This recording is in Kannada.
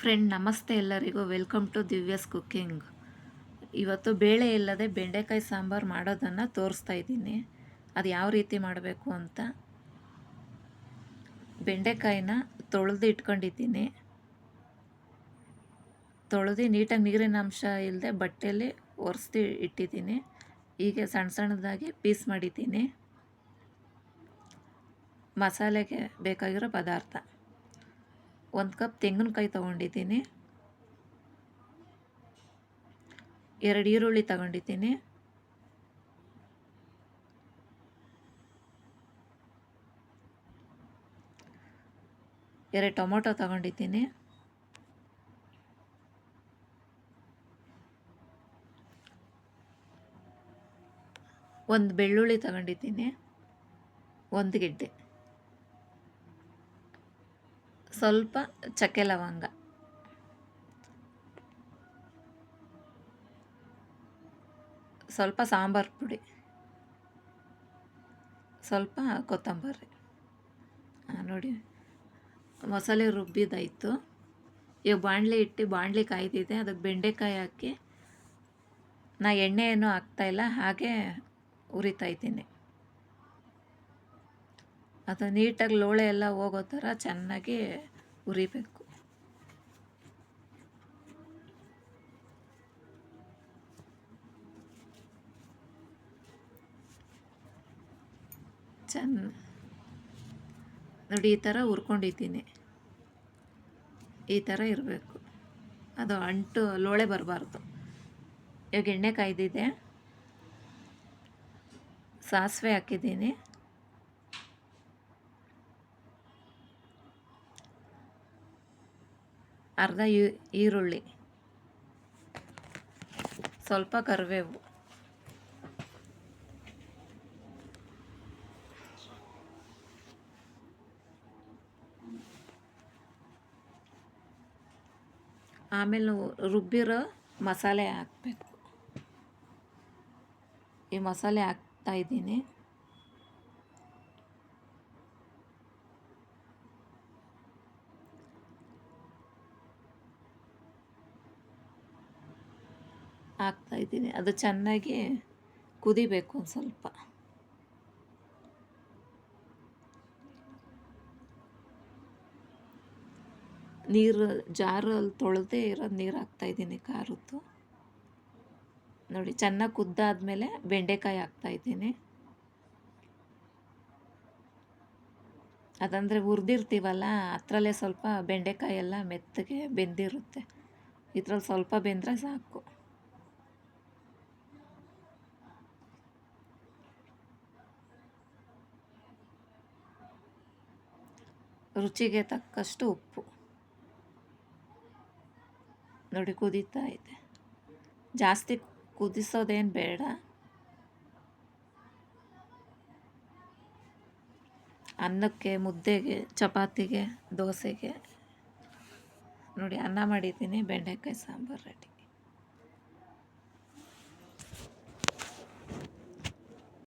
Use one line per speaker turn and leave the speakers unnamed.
ಫ್ರೆಂಡ್ ನಮಸ್ತೆ ಎಲ್ಲರಿಗೂ. Welcome to Divya's cooking. ಇವತ್ತು ಬೇಳೆ ಇಲ್ಲದೆ ಬೆಂಡೆಕಾಯಿ ಸಾಂಬಾರು ಮಾಡೋದನ್ನು ತೋರಿಸ್ತಾ ಇದ್ದೀನಿ. ಅದು ಯಾವ ರೀತಿ ಮಾಡಬೇಕು ಅಂತ. ಬೆಂಡೆಕಾಯಿನ ತೊಳೆದು ಇಟ್ಕೊಂಡಿದ್ದೀನಿ. ತೊಳೆದು ನೀಟಾಗಿ ನೀರಿನ ಅಂಶ ಇಲ್ಲದೆ ಬಟ್ಟೆಯಲ್ಲಿ ಒರೆಸಿ ಇಟ್ಟಿದ್ದೀನಿ. ಹೀಗೆ ಸಣ್ಣ ಸಣ್ಣದಾಗಿ ಪೀಸ್ ಮಾಡಿದ್ದೀನಿ. ಮಸಾಲೆಗೆ ಬೇಕಾಗಿರೋ ಪದಾರ್ಥ. ಒಂದು ಕಪ್ ತೆಂಗಿನಕಾಯಿ ತೊಗೊಂಡಿದ್ದೀನಿ. ಎರಡು ಈರುಳ್ಳಿ ತಗೊಂಡಿದ್ದೀನಿ. ಎರಡು ಟೊಮೊಟೊ ತಗೊಂಡಿದ್ದೀನಿ. ಒಂದು ಬೆಳ್ಳುಳ್ಳಿ ತಗೊಂಡಿದ್ದೀನಿ. ಒಂದು ಗೆಡ್ಡೆ. ಸ್ವಲ್ಪ ಚಕ್ಕೆ ಲವಂಗ. ಸ್ವಲ್ಪ ಸಾಂಬಾರು ಪುಡಿ. ಸ್ವಲ್ಪ ಕೊತ್ತಂಬರಿ. ನೋಡಿ. ಮಸಾಲೆ ರುಬ್ಬಿದಾಯಿತು ಈಗ ಬಾಣಲೆ ಇಟ್ಟು ಬಾಣಲೆ ಕಾಯ್ದಿದೆ. ಅದಕ್ಕೆ ಬೆಂಡೆಕಾಯಿ ಹಾಕಿ. ನಾ ಎಣ್ಣೆ ಏನೂ ಹಾಕ್ತಾಯಿಲ್ಲ ಹಾಗೆ ಉರಿತಾ ಇದ್ದೀನಿ. ಅದು ನೀಟಾಗಿ ಲೋಳೆ ಎಲ್ಲ ಹೋಗೋ ಥರ ಚೆನ್ನಾಗಿ ಉರಿಬೇಕು. ಚೆನ್ನ ನೋಡಿ, ಈ ಥರ ಹುರ್ಕೊಂಡಿದ್ದೀನಿ. ಈ ಥರ ಇರಬೇಕು. ಅದು ಅಂಟು ಲೋಳೆ ಬರಬಾರ್ದು. ಇವಾಗ ಎಣ್ಣೆ ಕಾಯ್ದಿದೆ. ಸಾಸಿವೆ ಹಾಕಿದ್ದೀನಿ. ಅರ್ಧ ಈರುಳ್ಳಿ. ಸ್ವಲ್ಪ ಕರಿಬೇವು. ಆಮೇಲೆ ರುಬ್ಬಿರೋ ಮಸಾಲೆ ಹಾಕಬೇಕು. ಈ ಮಸಾಲೆ ಹಾಕ್ತಾ ಇದ್ದೀನಿ. ಹಾಕ್ತಾಯಿದ್ದೀನಿ ಅದು ಚೆನ್ನಾಗಿ ಕುದಿಬೇಕು ಒಂದು ಸ್ವಲ್ಪ. ನೀರು ಜಾರಲ್ಲಿ ತೊಳೆದೇ ಇರೋದು ನೀರು ಹಾಕ್ತಾಯಿದ್ದೀನಿ ಖಾರದ್ದು. ನೋಡಿ, ಚೆನ್ನಾಗಿ ಕುದ್ದಾದಮೇಲೆ ಬೆಂಡೆಕಾಯಿ ಹಾಕ್ತಾಯಿದ್ದೀನಿ ಅದಂದರೆ ಹುರಿದಿರ್ತೀವಲ್ಲ, ಅದರಲ್ಲೇ ಸ್ವಲ್ಪ ಬೆಂಡೆಕಾಯಿ ಎಲ್ಲ ಮೆತ್ತಗೆ ಬೆಂದಿರುತ್ತೆ. ಇದ್ರಲ್ಲಿ ಸ್ವಲ್ಪ ಬೆಂದರೆ ಸಾಕು. ರುಚಿಗೆ ತಕ್ಕಷ್ಟು ಉಪ್ಪು. ನೋಡಿ, ಕುದೀತಾ ಇದೆ. ಜಾಸ್ತಿ ಕುದಿಸೋದೇನು ಬೇಡ. ಅನ್ನಕ್ಕೆ, ಮುದ್ದೆಗೆ, ಚಪಾತಿಗೆ, ದೋಸೆಗೆ. ನೋಡಿ, ಅನ್ನ ಮಾಡಿದ್ದೀನಿ, ಬೆಂಡೆಕಾಯಿ ಸಾಂಬಾರು ರೆಡಿ.